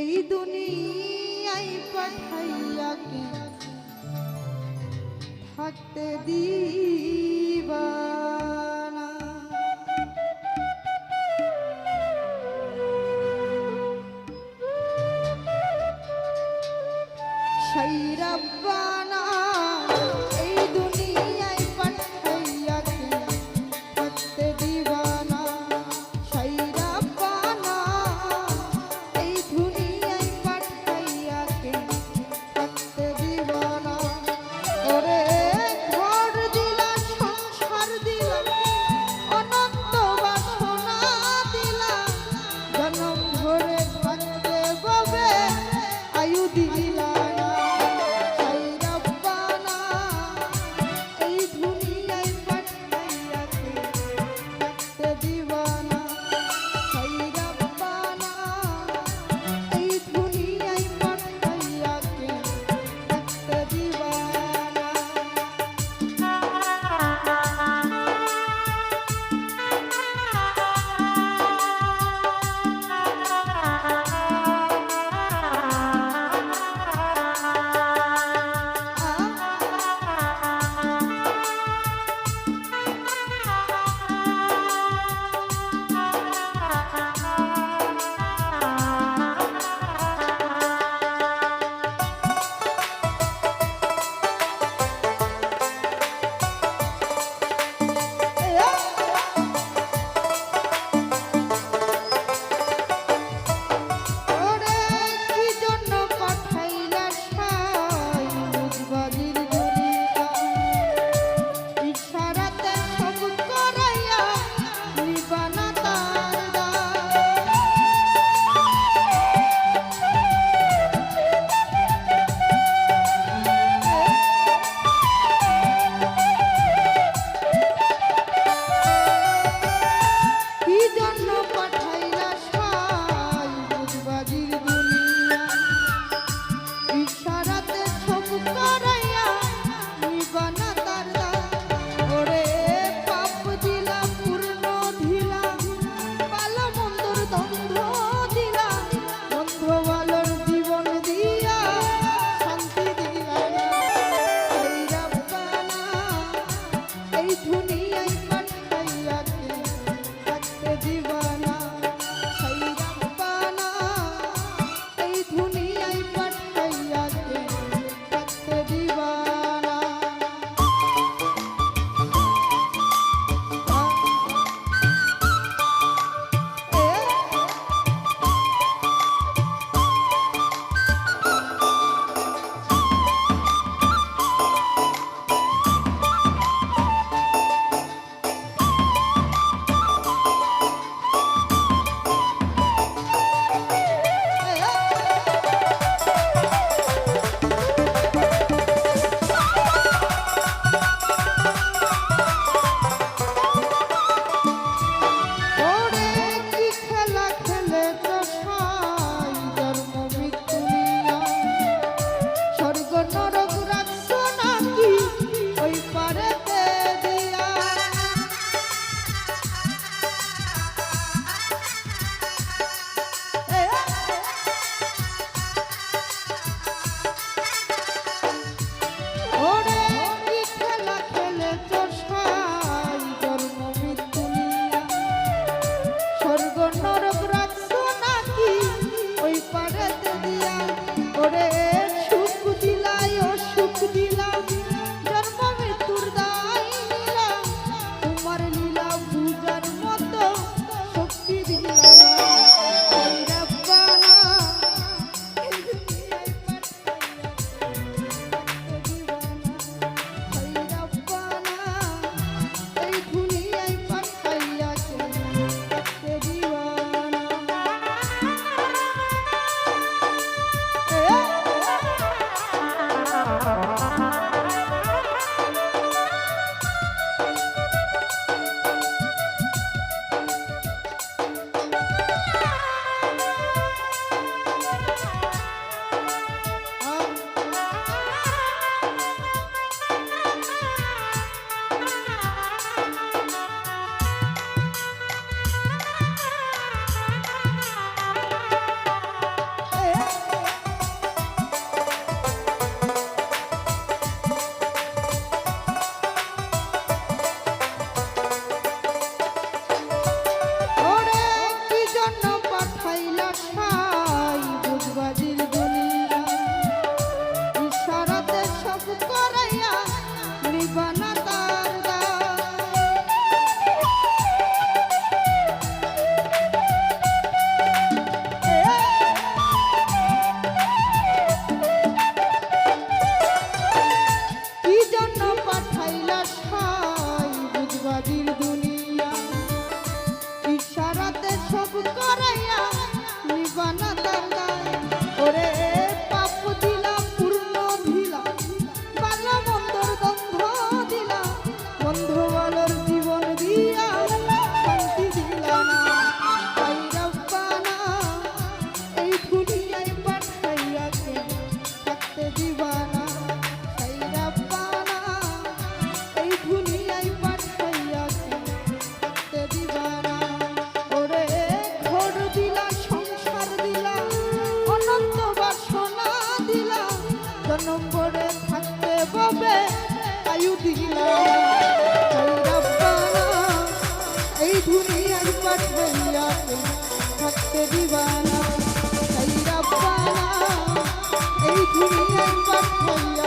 এই দুনিয়ায় পাঠাইয়া কে থাকতে দিবানা? সেই রব্বানা। Yeah. দুনিয়ার পাঠাইয়াতে থাকতে দিবানা এই দুনিয়ার পাঠাইয়া